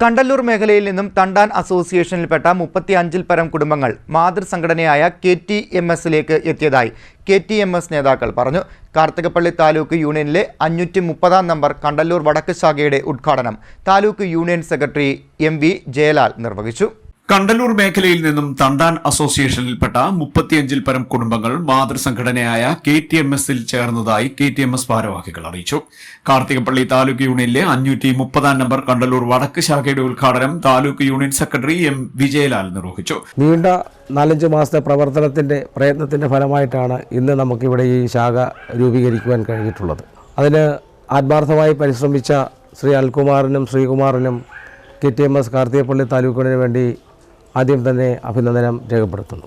കണ്ടല്ലൂർ മേഖലയിൽ നിന്നും തണ്ടാൻ അസോസിയേഷനിൽപ്പെട്ട മുപ്പത്തി അഞ്ചിൽ പരം കുടുംബങ്ങൾ മാതൃസംഘടനയായ കെ ടി എം എസിലേക്ക് എത്തിയതായി കെ ടി എം എസ് നേതാക്കൾ പറഞ്ഞു. കാർത്തികപ്പള്ളി താലൂക്ക് യൂണിയനിലെ അഞ്ഞൂറ്റി മുപ്പതാം നമ്പർ കണ്ടല്ലൂർ വടക്ക് ശാഖയുടെ ഉദ്ഘാടനം taluk union secretary M V Jayalal നിർവഹിച്ചു. കണ്ടല്ലൂർ മേഖലയിൽ നിന്നും തണ്ടാൻ അസോസിയേഷനിൽപ്പെട്ട മുപ്പത്തിയഞ്ചിൽ പരം കുടുംബങ്ങൾ മാതൃസംഘടനയായ കെ ടി എം എസിൽ ചേർന്നതായി കെ ടി എം എസ് ഭാരവാഹികൾ അറിയിച്ചു. കാർത്തികപ്പള്ളി താലൂക്ക് യൂണിയനിലെ അഞ്ഞൂറ്റി മുപ്പതാം നമ്പർ കണ്ടലൂർ വടക്ക് ശാഖയുടെ ഉദ്ഘാടനം taluk union secretary M Vijayalal നിർവഹിച്ചു. നീണ്ട നാലഞ്ച് മാസത്തെ പ്രവർത്തനത്തിന്റെ പ്രയത്നത്തിന്റെ ഫലമായിട്ടാണ് ഇന്ന് നമുക്ക് ഇവിടെ ഈ ശാഖ രൂപീകരിക്കുവാൻ കഴിഞ്ഞിട്ടുള്ളത്. അതിന് ആത്മാർത്ഥമായി പരിശ്രമിച്ച ശ്രീ അൽകുമാറിനും ശ്രീകുമാറിനും K T M S Karthikappally താലൂക്കിന് വേണ്ടി ആദ്യം തന്നെ അഭിനന്ദനം രേഖപ്പെടുത്തുന്നു.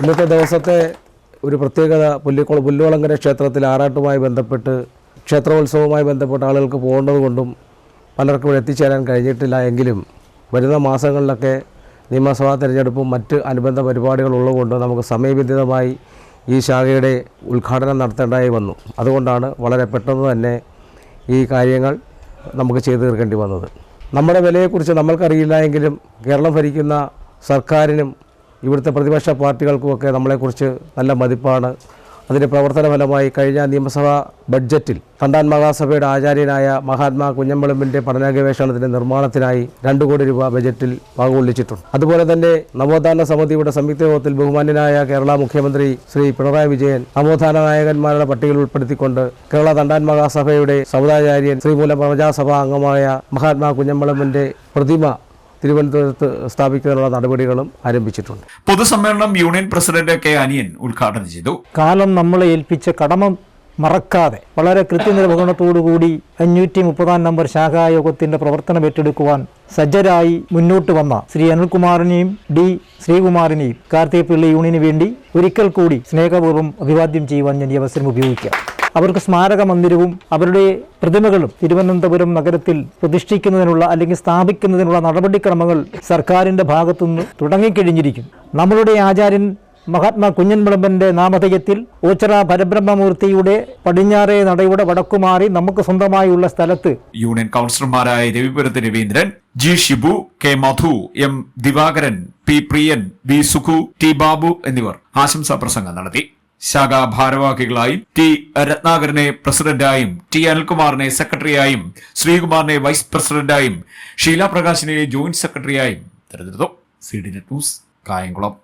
ഇന്നത്തെ ദിവസത്തെ ഒരു പ്രത്യേകത പുല്ലിക്കുള പുല്ലുവളങ്കര ക്ഷേത്രത്തിൽ ആറാട്ടുമായി ബന്ധപ്പെട്ട് ക്ഷേത്രോത്സവവുമായി ബന്ധപ്പെട്ട ആളുകൾക്ക് പോകേണ്ടതുകൊണ്ടും പലർക്കും ഇവിടെ എത്തിച്ചേരാൻ കഴിഞ്ഞിട്ടില്ല എങ്കിലും വരുന്ന മാസങ്ങളിലൊക്കെ നിയമസഭാ തിരഞ്ഞെടുപ്പും മറ്റ് അനുബന്ധ പരിപാടികളുള്ളതുകൊണ്ട് നമുക്ക് സമയബന്ധിതമായി ഈ ശാഖയുടെ ഉദ്ഘാടനം നടത്തേണ്ടതായി വന്നു. അതുകൊണ്ടാണ് വളരെ പെട്ടെന്ന് തന്നെ ഈ കാര്യങ്ങൾ നമുക്ക് ചെയ്തു തീർക്കേണ്ടി വന്നത്. നമ്മുടെ വിലയെക്കുറിച്ച് നമ്മൾക്കറിയില്ല എങ്കിലും കേരളം ഭരിക്കുന്ന സർക്കാരിനും ഇവിടുത്തെ പ്രതിപക്ഷ പാർട്ടികൾക്കുമൊക്കെ നമ്മളെക്കുറിച്ച് നല്ല മതിപ്പാണ്. അതിന്റെ പ്രവർത്തന ഫലമായി കഴിഞ്ഞ നിയമസഭാ ബഡ്ജറ്റിൽ തണ്ടാൻ മഹാസഭയുടെ ആചാര്യനായ മഹാത്മാ കുഞ്ഞമ്പളമ്പിന്റെ പഠന ഗവേഷണത്തിന്റെ നിർമ്മാണത്തിനായി രണ്ട് കോടി രൂപ ബജറ്റിൽ വകകൊള്ളിച്ചിട്ടുണ്ട്. അതുപോലെ തന്നെ നവോത്ഥാന സമിതിയുടെ സംയുക്ത യോഗത്തിൽ ബഹുമാന്യനായ കേരള മുഖ്യമന്ത്രി ശ്രീ പിണറായി വിജയൻ നവോത്ഥാന നായകന്മാരുടെ പട്ടികയിൽ ഉൾപ്പെടുത്തിക്കൊണ്ട് കേരള തണ്ടാൻ മഹാസഭയുടെ സമുദായാചാര്യൻ ശ്രീമൂല പ്രജാസഭാ അംഗമായ മഹാത്മാ കുഞ്ഞമ്പളമ്പിന്റെ പ്രതിമ തിരുവനന്തപുരത്ത് സ്ഥാപിക്കാനുള്ള നടപടികളും ആരംഭിച്ചിട്ടുണ്ട്. പൊതുസമ്മേളനം യൂണിയൻ പ്രസിഡന്റ് കെ അനിയൻ ഉദ്ഘാടനം ചെയ്തു. കാലം നമ്മളെ ഏൽപ്പിച്ച കടമ മറക്കാതെ വളരെ കൃത്യനിർവഹണത്തോടുകൂടി അഞ്ഞൂറ്റി മുപ്പതാം നമ്പർ ശാഖായോഗത്തിന്റെ പ്രവർത്തനം ഏറ്റെടുക്കുവാൻ സജ്ജരായി മുന്നോട്ട് വന്ന ശ്രീ അനിൽകുമാറിനെയും ഡി ശ്രീകുമാറിനെയും കാർത്തികപ്പള്ളി യൂണിയന് വേണ്ടി ഒരിക്കൽ കൂടി സ്നേഹപൂർവം അഭിവാദ്യം ചെയ്യുവാൻ ഞാൻ ഈ അവസരം ഉപയോഗിക്കാം. അവർക്ക് സ്മാരക മന്ദിരവും അവരുടെ പ്രതിമകളും തിരുവനന്തപുരം നഗരത്തിൽ പ്രതിഷ്ഠിക്കുന്നതിനുള്ള അല്ലെങ്കിൽ സ്ഥാപിക്കുന്നതിനുള്ള നടപടിക്രമങ്ങൾ സർക്കാരിന്റെ ഭാഗത്തുനിന്ന് തുടങ്ങിക്കഴിഞ്ഞിരിക്കും. നമ്മളുടെ ആചാര്യൻ മഹാത്മാ കുഞ്ഞൻപിളമ്പന്റെ നാമധേയത്തിൽ ഓച്ചറ പരബ്രഹ്മമൂർത്തിയുടെ പടിഞ്ഞാറേ നടയുടെ വടക്കുമാറി നമുക്ക് സ്വന്തമായുള്ള സ്ഥലത്ത് യൂണിയൻ കൗൺസിലർമാരായ രവിപുരത്ത് Raveendran G Shibu K Madhu M Divakaran P Priyan V Sukhu T Babu എന്നിവർ ആശംസാ പ്രസംഗം നടത്തി. ശാഖാ ഭാരവാഹികളായും ടി രത്നാകരനെ പ്രസിഡന്റായും ടി അനിൽകുമാറിനെ സെക്രട്ടറിയായും ശ്രീകുമാറിനെ വൈസ് പ്രസിഡന്റായും ഷീല പ്രകാശിനെ ജോയിന്റ് സെക്രട്ടറിയായും. തെരഞ്ഞെടുത്തു. C D net news Kayamkulam.